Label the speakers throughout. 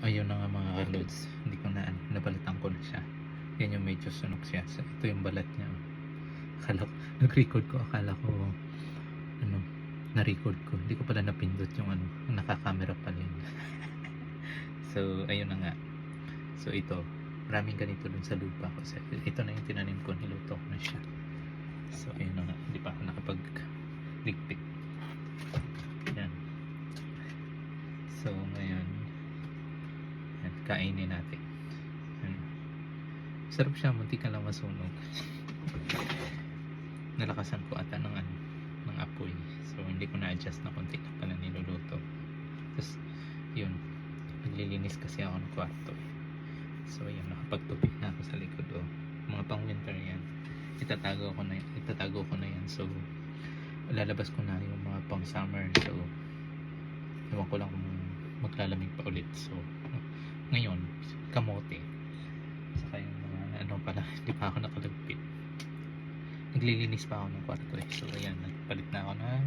Speaker 1: ayun na nga mga kalods. Hindi ko na, nabalatan ko na siya. Yan yung medyo sunog siya. So, ito yung balat niya. Akala ko, nag-record ko, akala ko, ano, na-record ko. Hindi ko pala napindot yung ano, nakakamera pala yun. so, ayun na nga. So, ito, maraming ganito dun sa lupa ko. So, ito na yung tinanim ko, niluto ko na siya. So, ayun na nga. Hindi pa ako nakapag-ligpit. Yan. So, ngayon, kainin natin. Yan. Sarap siya, munti ka lang masunog. Nalakasan ko ata ng, ano, ng apoy. So, hindi ko na-adjust na konti na pala niluluto. Tapos, yun, naglilinis kasi ako ng kwarto. So, yun, nakapagtupik na ako sa likod. Oh. Mga pang winter yan. Itatago ko na, itatago ko na yan. So, lalabas ko na yung mga pang summer. So, ewan ko lang kung maglalamig pa ulit. So, ngayon, kamote. Saka yung mga ano pala, hindi pa ako nakalagpit. Naglilinis pa ako ng kwarto eh. So, ayan, nagpalit na ako ng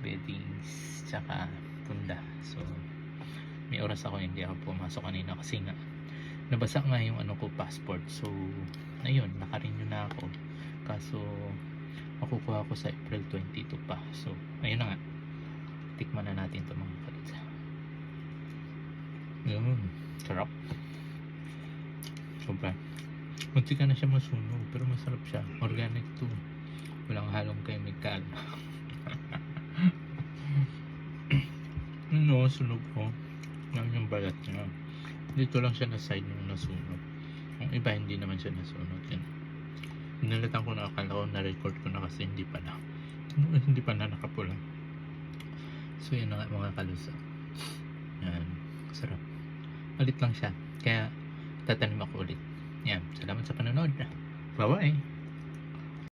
Speaker 1: beddings, tsaka punda. So, may oras ako hindi ako pumasok kanina kasi nga nabasa nga yung ano ko passport. So, ayun, nakarenew na ako. Kaso, makukuha ko sa April 22 pa. So, ayun na nga. Tikman na natin ito mga. Yun, sarap. Sobra. Munti ka na siya masunog, pero masarap siya. Organic to. Walang halong chemical. no, sunog ko. Yan yung balat niya. Dito lang siya na side yung nasunog. Yung iba hindi naman siya nasunog. Yan. Nalatan ko na akala ko na-record ko na kasi hindi pa na. Hindi pa na nakapula. So yan na nga mga kalusa. Sarap. Ulit lang siya. Kaya tatanim ako ulit. Yan. Salamat sa panonood. Bye-bye.